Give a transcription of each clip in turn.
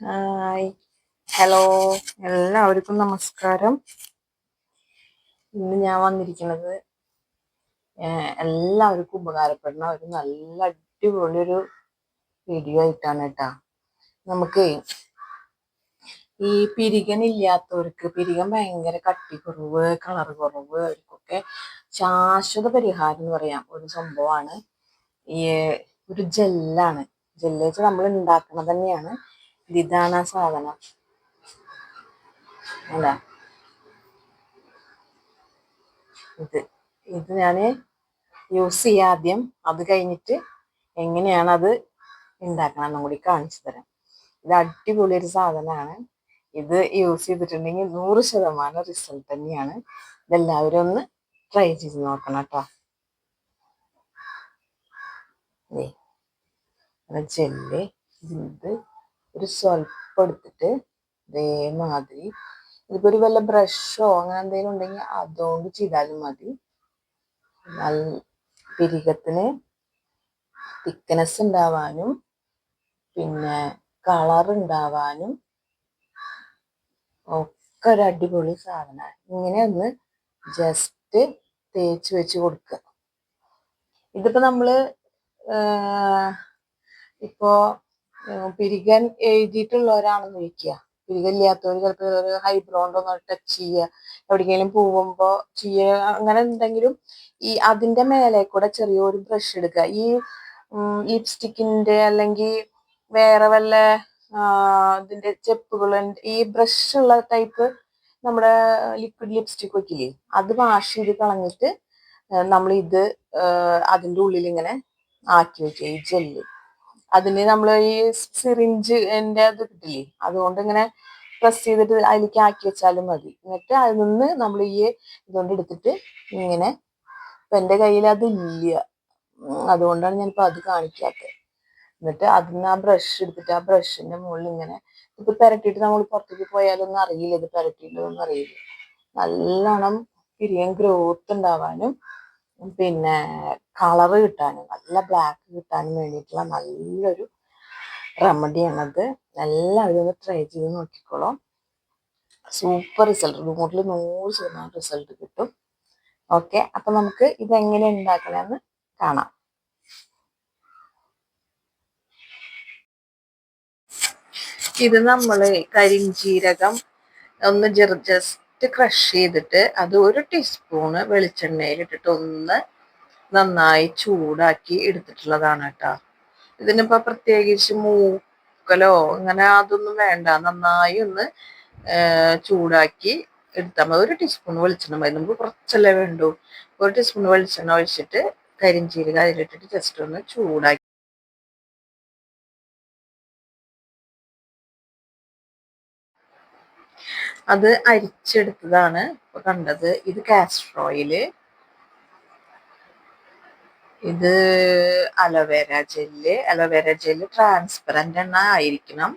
Hi. Hello. എല്ലാവർക്കും നമസ്കാരം. ഇന്ന് ഞാൻ വന്നിരിക്കുന്നത് എല്ലാവർക്കും ഉപകാരപ്പെടുന്ന ഒരു നല്ല അടിപൊളി ഒരു വീഡിയോ ആയിട്ടാണ് കേട്ടാ. നമുക്ക് ഈ പിരികൻ ഇല്ലാത്തവർക്ക് പിരികൻ ഭയങ്കര കട്ടി കുറവ് കളർ കുറവ് അവർക്കൊക്കെ ശാശ്വത പരിഹാരം എന്ന് പറയാം. ഒരു സംഭവമാണ്. ഈ ഒരു ജെല്ലാണ് ജെല്ല് നമ്മൾ ഉണ്ടാക്കുന്നത് തന്നെയാണ്. ഇതാണ് ആ സാധനം. അല്ല? ഇത് ഇത് ഞാൻ യൂസ് ചെയ്യാം ആദ്യം. അത് കഴിഞ്ഞിട്ട് എങ്ങനെയാണ് അത് ഉണ്ടാക്കണം കൂടി കാണിച്ചു തരാം. ഇത് അടിപൊളി ഒരു സാധനമാണ്. ഇത് യൂസ് ചെയ്തിട്ടുണ്ടെങ്കിൽ നൂറ് ശതമാനം റിസൾട്ട് തന്നെയാണ്. ഇതെല്ലാവരും ഒന്ന് ട്രൈ ചെയ്ത് നോക്കണം കേട്ടോ ജെല്ല് ഇത് ഒരു സ്വൽപ്പം എടുത്തിട്ട് ഇതേമാതിരി. ഇതിപ്പോ ഒരു വല്ല ബ്രഷോ അങ്ങനെ എന്തെങ്കിലും ഉണ്ടെങ്കിൽ അതുകൊണ്ട് ചെയ്താലും മതി. നല്ല പിരികത്തിന് തിക്നെസ് ഉണ്ടാവാനും പിന്നെ കളർ ഉണ്ടാവാനും ഒക്കെ ഒരു അടിപൊളി സാധനമാണ്. ഇങ്ങനെ ഒന്ന് ജസ്റ്റ് തേച്ച് വെച്ച് കൊടുക്കുക. ഇതിപ്പോ നമ്മൾ ഇപ്പോ പിരികൻ എഴുതിയിട്ടുള്ളവരാണെന്ന് ഒരാണെന്ന് പിരികൻ ഇല്ലാത്തവർ ചിലപ്പോൾ ഒരു ഹൈബ്രോണ്ടോ ടച്ച് ചെയ്യുക. എവിടെയെങ്കിലും പോകുമ്പോൾ ചെയ്യുക. അങ്ങനെ എന്തെങ്കിലും ഈ അതിന്റെ മേലെ കൂടെ ചെറിയൊരു ബ്രഷ് എടുക്കുക. ഈ ലിപ്സ്റ്റിക്കിന്റെ അല്ലെങ്കിൽ വേറെ വല്ല ഇതിന്റെ ചെപ്പുകൾ ഈ ബ്രഷ് ഉള്ള ടൈപ്പ് നമ്മുടെ ലിക്വിഡ് ലിപ്സ്റ്റിക് വെക്കില്ലേ? അത് വാഷ് ചെയ്ത് കളഞ്ഞിട്ട് നമ്മൾ ഇത് അതിന്റെ ഉള്ളിൽ ഇങ്ങനെ ആക്കി വെക്കുക. ഈ ജെല്ല് അതിന് നമ്മൾ ഈ സിറിഞ്ച് എന്റെ അത് കിട്ടില്ലേ അതുകൊണ്ട് ഇങ്ങനെ പ്രസ് ചെയ്തിട്ട് അതിലേക്ക് ആക്കി വെച്ചാലും മതി. എന്നിട്ട് അതിൽ നിന്ന് നമ്മൾ ഈ ഇതുകൊണ്ട് എടുത്തിട്ട് ഇങ്ങനെ ഇപ്പൊ എന്റെ കയ്യിൽ അതില്ല. അതുകൊണ്ടാണ് ഞാനിപ്പോൾ അത് കാണിക്കാത്തത് എന്നിട്ട് അതിന് ആ ബ്രഷ് എടുത്തിട്ട് ആ ബ്രഷിന്റെ മുകളിൽ ഇങ്ങനെ ഇപ്പൊ പെരട്ടിയിട്ട് നമ്മൾ പുറത്തേക്ക് പോയാലൊന്നും അറിയില്ല ഇത് പെരട്ടിയിട്ടൊന്നും അറിയില്ല. നല്ലോണം പിരിയൻ ഗ്രോത്ത് ഉണ്ടാവാനും പിന്നെ കളറ് കിട്ടാനും നല്ല ബ്ലാക്ക് കിട്ടാനും വേണ്ടിയിട്ടുള്ള നല്ലൊരു റെമഡിയാണത് എല്ലാവരും ഒന്ന് ട്രൈ ചെയ്ത് നോക്കിക്കോളാം. സൂപ്പർ റിസൾട്ട് നൂറിൽ നൂറ് ശതമാനം റിസൾട്ട് കിട്ടും. ഓക്കെ അപ്പം നമുക്ക് ഇതെങ്ങനെ ഉണ്ടാക്കണമെന്ന് കാണാം. ഇത് നമ്മൾ കരിഞ്ചീരകം ഒന്ന് ജസ്റ്റ് ജസ്റ്റ് ക്രഷ് ചെയ്തിട്ട് അത് ഒരു ടീസ്പൂണ് വെളിച്ചെണ്ണയിൽ ഒന്ന് നന്നായി ചൂടാക്കി എടുത്തിട്ടുള്ളതാണ് കേട്ടോ. ഇതിനിപ്പോ പ്രത്യേകിച്ച് മൂക്കലോ അങ്ങനെ അതൊന്നും വേണ്ട. നന്നായി ഒന്ന് ചൂടാക്കി എടുത്താൽ മതി. ഒരു ടീസ്പൂൺ വെളിച്ചെണ്ണ മതി. നമുക്ക് കുറച്ചല്ലേ വേണ്ടു. ഒരു ടീസ്പൂൺ വെളിച്ചെണ്ണ ഒഴിച്ചിട്ട് കരിഞ്ചീരക അതിലിട്ടിട്ട് ജസ്റ്റ് ഒന്ന് ചൂടാക്കി അത് അരിച്ചെടുത്തതാണ്. ഇപ്പൊ കണ്ടത് ഇത് കാസ്റ്റർ ഓയിൽ ഇത് aloe vera gel aloe vera gel transparent എണ്ണ ആയിരിക്കണം.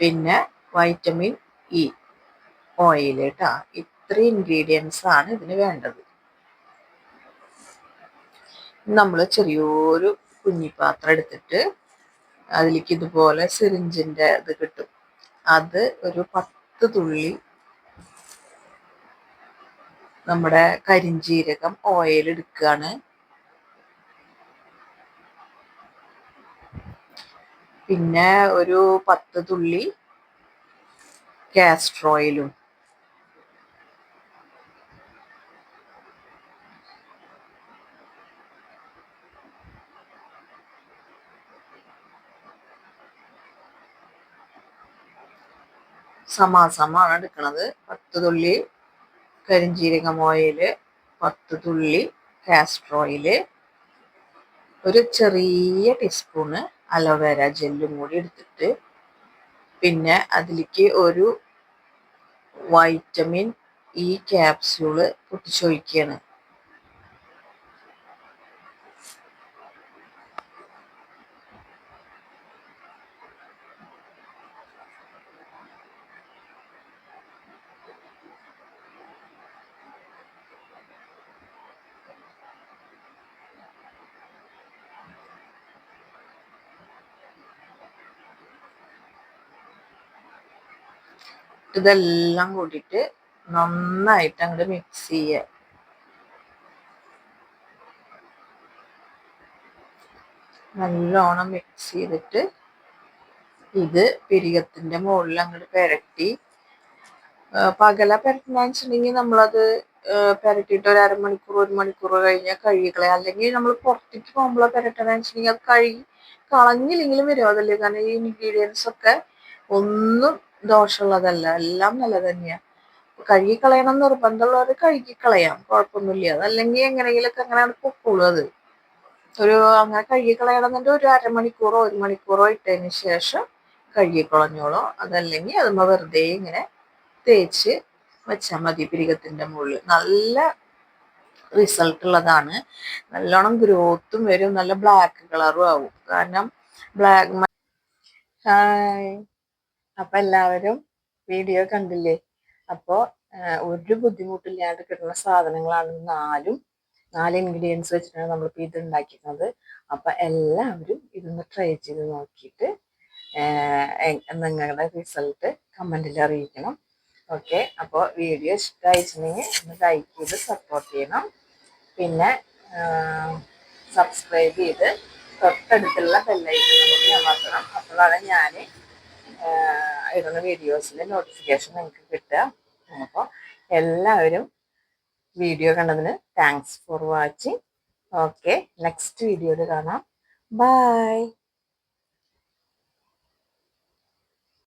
പിന്നെ വൈറ്റമിൻ ഇ ഓയിൽ കേട്ടോ ഇത്ര ഇൻഗ്രീഡിയൻസ് ആണ് ഇതിന് വേണ്ടത്. നമ്മൾ ചെറിയൊരു കുഞ്ഞിപ്പാത്രം എടുത്തിട്ട് അതിലേക്ക് ഇതുപോലെ സിറിഞ്ചിന്റെ ഇത് കിട്ടും. അത് ഒരു പത്ത് തുള്ളി നമ്മുടെ കരിഞ്ചീരകം ഓയിൽ എടുക്കുകയാണ് പിന്നെ ഒരു പത്ത് തുള്ളി കാസ്റ്റർ സമാസമാണ് എടുക്കുന്നത് പത്ത് തുള്ളി കരിഞ്ജീരകം ഓയിൽ പത്ത് തുള്ളി കാസ്റ്റർ ഓയിൽ ഒരു ചെറിയ ടീസ്പൂണ് അലോവേര ജെല്ലും കൂടി എടുത്തിട്ട് പിന്നെ അതിലേക്ക് ഒരു വൈറ്റമിൻ ഇ ക്യാപ്സ്യൂൾ പൊട്ടിച്ചൊഴിക്കുകയാണ് ഇതെല്ലാം കൂടിയിട്ട് നന്നായിട്ട് അങ്ങോട്ട് മിക്സ് ചെയ്യുക നല്ലോണം മിക്സ് ചെയ്തിട്ട് ഇത് പിരികത്തിന്റെ മുകളിൽ അങ്ങോട്ട് പെരട്ടി. പകല പെരട്ടുന്ന വെച്ചിട്ടുണ്ടെങ്കിൽ നമ്മളത് പെരട്ടിയിട്ട് ഒരു അരമണിക്കൂർ ഒരു മണിക്കൂർ കഴിഞ്ഞാൽ കഴുകിക്കളയാം. അല്ലെങ്കിൽ നമ്മൾ പുറത്തേക്ക് പോകുമ്പോൾ പെരട്ടണമെന്ന് വെച്ചിട്ടുണ്ടെങ്കിൽ അത് കഴുകി കളഞ്ഞില്ലെങ്കിലും അതല്ലേ? കാരണം ഈ ഇൻഗ്രീഡിയൻസ് ഒക്കെ ഒന്നും ദോഷമുള്ളതല്ല എല്ലാം നല്ല തന്നെയാണ് കഴുകിക്കളയണം എന്ന് നിർബന്ധമുള്ളവർ കഴുകിക്കളയാം കുഴപ്പമൊന്നുമില്ല. അതല്ലെങ്കിൽ എങ്ങനെയെങ്കിലൊക്കെ അങ്ങനെയാണ് പൊക്കോളൂ അത്. ഒരു അങ്ങനെ കഴുകിക്കളയണമെന്നുണ്ടെങ്കിൽ ഒരു അരമണിക്കൂറോ ഒരു മണിക്കൂറോ ഇട്ടതിന് ശേഷം കഴുകിക്കളഞ്ഞോളൂ. അതല്ലെങ്കിൽ അതുമ്മ വെറുതെ ഇങ്ങനെ തേച്ച് വെച്ചാൽ മതി പിരികത്തിന്റെ മുകളിൽ. നല്ല റിസൾട്ട് ഉള്ളതാണ്. നല്ലോണം ഗ്രോത്തും വരും. നല്ല ബ്ലാക്ക് കളറും ആവും. കാരണം ബ്ലാക്ക് ഹായ് അപ്പൊ എല്ലാവരും വീഡിയോ കണ്ടില്ലേ? അപ്പോ ഒരു ബുദ്ധിമുട്ടില്ലാണ്ട് കിട്ടുന്ന സാധനങ്ങളാണ് നാലും നാല് ഇൻഗ്രീഡിയൻസ് വെച്ചിട്ടാണ് നമ്മളിപ്പോൾ ഇത് ഉണ്ടാക്കിയിരുന്നത്. അപ്പൊ എല്ലാവരും ഇതൊന്ന് ട്രൈ ചെയ്ത് നോക്കിയിട്ട് നിങ്ങളുടെ റിസൾട്ട് കമന്റിൽ അറിയിക്കണം. ഓക്കെ അപ്പോൾ വീഡിയോ ഇഷ്ടമായിട്ടുണ്ടെങ്കിൽ ഒന്ന് ലൈക്ക് ചെയ്ത് സപ്പോർട്ട് ചെയ്യണം. പിന്നെ സബ്സ്ക്രൈബ് ചെയ്ത് തൊട്ടടുത്തുള്ള ബെല്ലൈക്കൺ കൂടി അമർത്തണം. അപ്പോഴാണ് ഞാൻ ഇടുന്ന വീഡിയോസിന്റെ നോട്ടിഫിക്കേഷൻ നിങ്ങൾക്ക് കിട്ടുക. അപ്പോൾ എല്ലാവരും വീഡിയോ കണ്ടതിന് thanks for watching okay next വീഡിയോയിൽ കാണാം. ബൈ